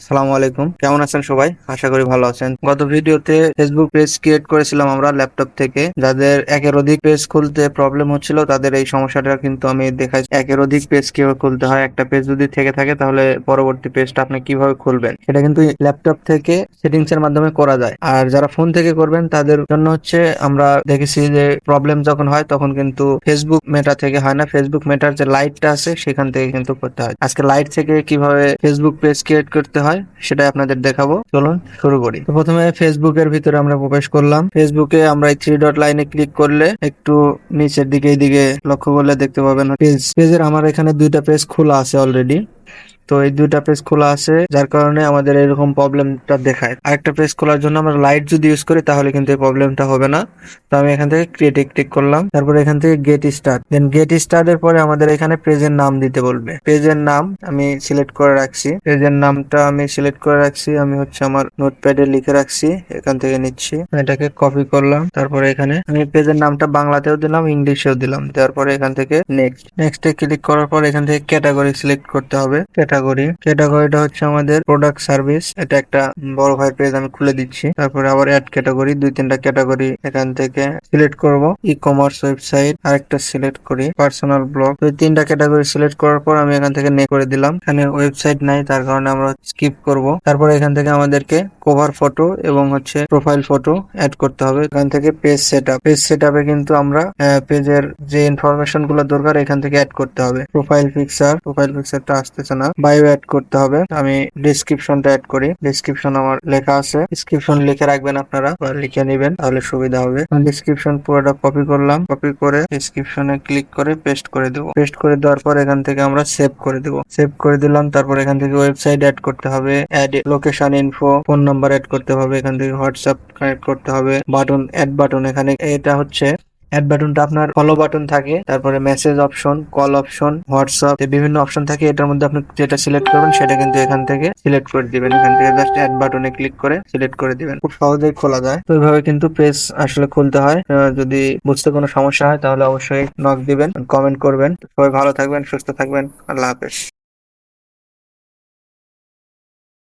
আসসালামু আলাইকুম। কেমন আছেন সবাই? আশা করি ভালো আছেন। গত ভিডিওতে ফেসবুক পেজ ক্রিয়েট করেছিলাম আমরা ল্যাপটপ থেকে। যাদের একের অধিক পেজ খুলতে প্রবলেম হচ্ছিল, তাদের এই সমস্যাটা কিন্তু আমি দেখাই। একের অধিক পেজ কীভাবে খুলতে হয়, একটা পেজ যদি থেকে থাকে, তাহলে পরবর্তী পেজটা আপনি কীভাবে খুলবেন? সেটা কিন্তু ল্যাপটপ থেকে সেটিংস এর মাধ্যমে করা যায়। আর যারা ফোন থেকে করবেন, তাদের জন্য হচ্ছে আমরা দেখেছি যে প্রবলেম যখন হয়, তখন কিন্তু ফেসবুক মেটা থেকে হয় না। ফেসবুক মেটার যে লাইটটা আছে, সেখান থেকে কিন্তু করতে হয়। আজকে লাইট থেকে কীভাবে ফেসবুক পেজ ক্রিয়েট করতে হয়, সেটাই আপনাদের দেখাবো। চলুন, শুরু করি। প্রথমে ফেসবুকের ভিতরে আমরা প্রবেশ করলাম। ফেসবুকে আমরা এই থ্রি ডট লাইনে ক্লিক করলে একটু নিচের দিকে এইদিকে লক্ষ্য করলে দেখতে পাবেন পেজ পেজের আমার এখানে দুইটা পেজ খোলা আছে অলরেডি তো এই দুইটা পেজ খোলা আছে, যার কারণে আমাদের এরকম প্রবলেমটা দেখায়। আরেকটা পেজ খোলার জন্য আমরা লাইট যদি ইউজ করি, তাহলে কিন্তু এই প্রবলেমটা হবে না। তো আমি এখান থেকে ক্রিয়েট ক্লিক করলাম, তারপরে এখান থেকে gate start then gate start এর পরে আমাদের এখানে পেজের নাম দিতে বলবে। পেজের নাম আমি সিলেক্ট করে রাখছি। পেজের নামটা আমি সিলেক্ট করে রাখছি, আমি হচ্ছে আমার নোটপ্যাডে লিখে রাখছি, এখান থেকে নিচ্ছি। এটাকে কপি করলাম, তারপরে এখানে আমি পেজের নামটা বাংলাতেও দিলাম, ইংলিশেও দিলাম দেওয়ার পরে এখান থেকে নেক্সট নেক্সটে ক্লিক করার পর এখান থেকে ক্যাটাগরি সিলেক্ট করতে হবে। ক্যাটাগরি ক্যাটাগরিটা হচ্ছে আমাদের প্রোডাক্ট সার্ভিস এটা একটা বড় ভাই পেজ আমি খুলে দিচ্ছি। তারপরে আবার অ্যাড ক্যাটাগরি দুই, তিনটা ক্যাটাগরি এখান থেকে সিলেক্ট করব। ই কমার্স ওয়েবসাইট আরেকটা সিলেক্ট করি। পার্সোনাল ব্লগ তো তিনটা ক্যাটাগরি সিলেক্ট করার পর আমি এখান থেকে নে করে দিলাম। এখানে ওয়েবসাইট নাই, তার কারণে আমরা স্কিপ করব। তারপরে এখান থেকে আমাদেরকে কভার ফটো এবং হচ্ছে প্রোফাইল ফটো অ্যাড করতে হবে। এখান থেকে page set up page set আপে কিন্তু আমরা পেজের যে ইনফরমেশনগুলো দরকার, এখান থেকে অ্যাড করতে হবে। প্রোফাইল পিকচার প্রোফাইল পিকচারটা আসতেছে না। বায়ো অ্যাড করতে হবে। আমি ডিসক্রিপশনটা অ্যাড করি। ডিসক্রিপশন আমার লেখা আছে। ডিসক্রিপশন লিখে রাখবেন আপনারা বা লিখে নেবেন, তাহলে সুবিধা হবে। ডিসক্রিপশন পুরোটা কপি করলাম। কপি করে ডিসক্রিপশনে ক্লিক করে পেস্ট করে দেবো। পেস্ট করে দেওয়ার পর এখান থেকে আমরা সেভ করে দেবো। সেভ করে দিলাম, তারপর এখান থেকে ওয়েবসাইট অ্যাড করতে হবে। Add location info phone number add করতে হবে। এখান থেকে হোয়াটসঅ্যাপ কানেক্ট করতে হবে। বাটন অ্যাড বাটন এখানে এটা হচ্ছে অ্যাড বাটনটা আপনার ফলো বাটন থাকে, তারপরে message option call option WhatsApp বিভিন্ন অপশন থাকে, এটার মধ্যে আপনি যেটা সিলেক্ট করবেন সেটা কিন্তু এখান থেকে সিলেক্ট করে দিবেন। এখান থেকে জাস্ট অ্যাড বাটনে ক্লিক করে সিলেক্ট করে দিবেন। খুব সহজেই খোলা যায়। তো এইভাবে কিন্তু পেজ আসলে খুলতে হয়। যদি বুঝতে কোনো সমস্যা হয় তাহলে অবশ্যই নক দিবেন কমেন্ট করবেন। সবাই ভালো থাকবেন, সুস্থ থাকবেন। আল্লাহ হাফেজ।